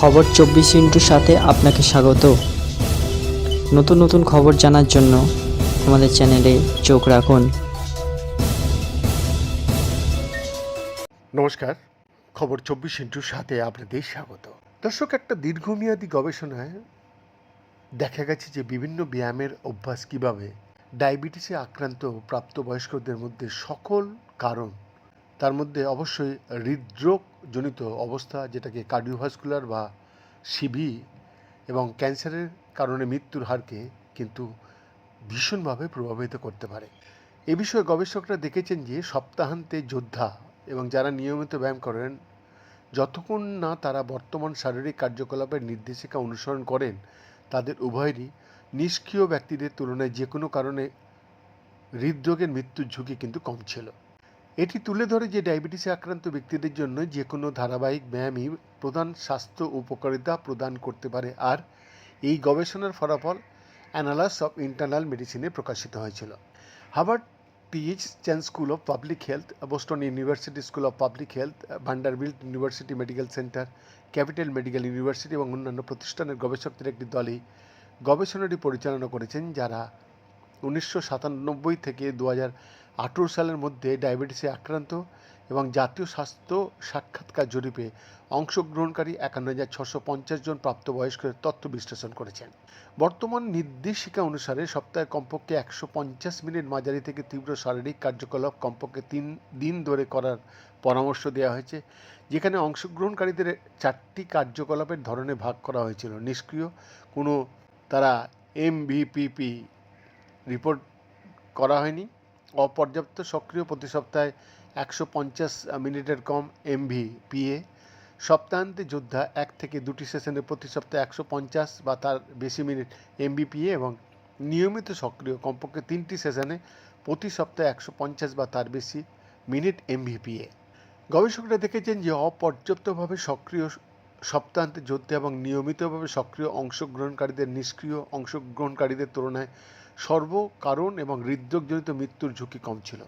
খবর চব্বিশ ইন্টুর সাথে আপনাকে স্বাগত। নতুন নতুন খবর জানার জন্য আমাদের চ্যানেলে চোখ রাখুন। নমস্কার, খবর চব্বিশ ইন্টুর সাথে আপনাদের স্বাগত। দর্শক, একটা দীর্ঘমেয়াদী গবেষণায় দেখা গেছে যে বিভিন্ন ব্যায়ামের অভ্যাস কীভাবে ডায়াবেটিসে আক্রান্ত প্রাপ্তবয়স্কদের মধ্যে সকল কারণ তার মধ্যে অবশ্যই হৃদরোগজনিত অবস্থা, যেটাকে কার্ডিওভাস্কুলার বা সিভি এবং ক্যান্সারের কারণে মৃত্যুর হারকে কিন্তু ভীষণভাবে প্রভাবিত করতে পারে। এ বিষয়ে গবেষকরা দেখেছেন যে সপ্তাহান্তে যোদ্ধা এবং যারা নিয়মিত ব্যায়াম করেন, যতক্ষণ না তারা বর্তমান শারীরিক কার্যকলাপের নির্দেশিকা অনুসরণ করেন, তাদের উভয়েরই নিষ্ক্রিয় ব্যক্তিদের তুলনায় যে কোনো কারণে হৃদরোগের মৃত্যুর ঝুঁকি কিন্তু কম ছিল। এটি তুলে ধরে যে ডায়াবেটিসে আক্রান্ত ব্যক্তিদের জন্য যে কোনো ধারাবাহিক ব্যায়ামই প্রধান স্বাস্থ্য উপকারিতা প্রদান করতে পারে। আর এই গবেষণার ফলাফল অ্যানালাস অফ ইন্টারনাল মেডিসিনে প্রকাশিত হয়েছিল। Harvard PH Chan school of public health, Boston university school of public health, Vanderbilt university medical centre, capital medical university এবং অন্যান্য প্রতিষ্ঠানের গবেষকদের একটি দলই গবেষণাটি পরিচালনা করেছেন, যারা উনিশশো সাতানব্বই থেকে দু হাজার আঠেরো সালের মধ্যে ডায়াবেটিসে আক্রান্ত এবং জাতীয় স্বাস্থ্য সাক্ষাৎকার জরিপে অংশগ্রহণকারী একান্ন হাজার ছশো পঞ্চাশ জন প্রাপ্তবয়স্কের তথ্য বিশ্লেষণ করেছেন। বর্তমান নির্দেশিকা অনুসারে সপ্তাহে কমপক্ষে একশো পঞ্চাশ মিনিট মাঝারি থেকে তীব্র শারীরিক কার্যকলাপ কমপক্ষে তিন দিন ধরে করার পরামর্শ দেওয়া হয়েছে, যেখানে অংশগ্রহণকারীদের চারটি কার্যকলাপের ধরনে ভাগ করা হয়েছিল। নিষ্ক্রিয় কোনো তারা এমভিপিপি রিপোর্ট করা হয়নি। অপর্যাপ্ত সক্রিয় প্রতি সপ্তাহে একশো পঞ্চাশ মিনিটের কম এমভি পিএ সপ্তাহান্তে যোদ্ধা এক থেকে দুটি সেশনে প্রতি সপ্তাহে একশো পঞ্চাশ বা তার বেশি মিনিট এমবিপিএ এবং নিয়মিত সক্রিয় কমপক্ষে তিনটি সেশনে প্রতি সপ্তাহে একশো পঞ্চাশ বা তার বেশি মিনিট এমভিপিএ গবেষকরা দেখেছেন যে অপর্যাপ্তভাবে সক্রিয় সপ্তাহান্তে যোদ্ধা এবং নিয়মিতভাবে সক্রিয় অংশগ্রহণকারীদের, নিষ্ক্রিয় অংশগ্রহণকারীদের তুলনায় সর্বকারণ এবং হৃদরোগজনিত মৃত্যুর ঝুঁকি কম ছিল।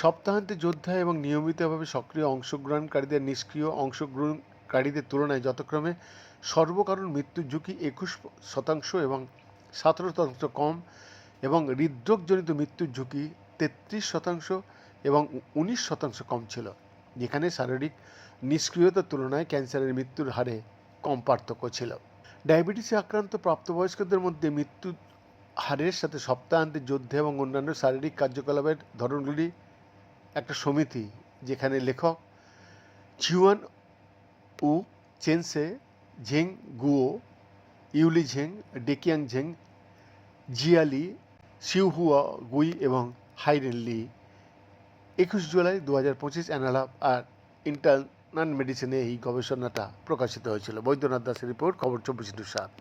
সপ্তাহান্তে যোদ্ধা এবং নিয়মিতভাবে সক্রিয় অংশগ্রহণকারীদের নিষ্ক্রিয় অংশগ্রহণকারীদের তুলনায় যথাক্রমে সর্বকারণ মৃত্যুর ঝুঁকি একুশ শতাংশ এবং সতেরো শতাংশ কম এবং হৃদরোগজনিত মৃত্যুর ঝুঁকি তেত্রিশ শতাংশ এবং উনিশ শতাংশ কম ছিল, যেখানে শারীরিক নিষ্ক্রিয়তার তুলনায় ক্যান্সারের মৃত্যুর হারে কম পার্থক্য ছিল। ডায়াবেটিসে আক্রান্ত প্রাপ্তবয়স্কদের মধ্যে মৃত্যু হারের সাথে সপ্তাহান্তে যুদ্ধ এবং অন্যান্য শারীরিক কার্যকলাপের ধরনগুলি একটা সমিতি যেখানে লেখক চিউয়ান উ চেনসে Zheng Guo, Yuli Zheng Deqiang Zheng Jiali Xiuhua Gui এবং হাইরেন লি। একুশ জুলাই দু হাজার পঁচিশ অ্যানালাপ আর ইন্টারনাল মেডিসিনে এই গবেষণাটা প্রকাশিত হয়েছিল। বৈদ্যনাথ দাসের রিপোর্ট, খবর চব্বিশ সাত।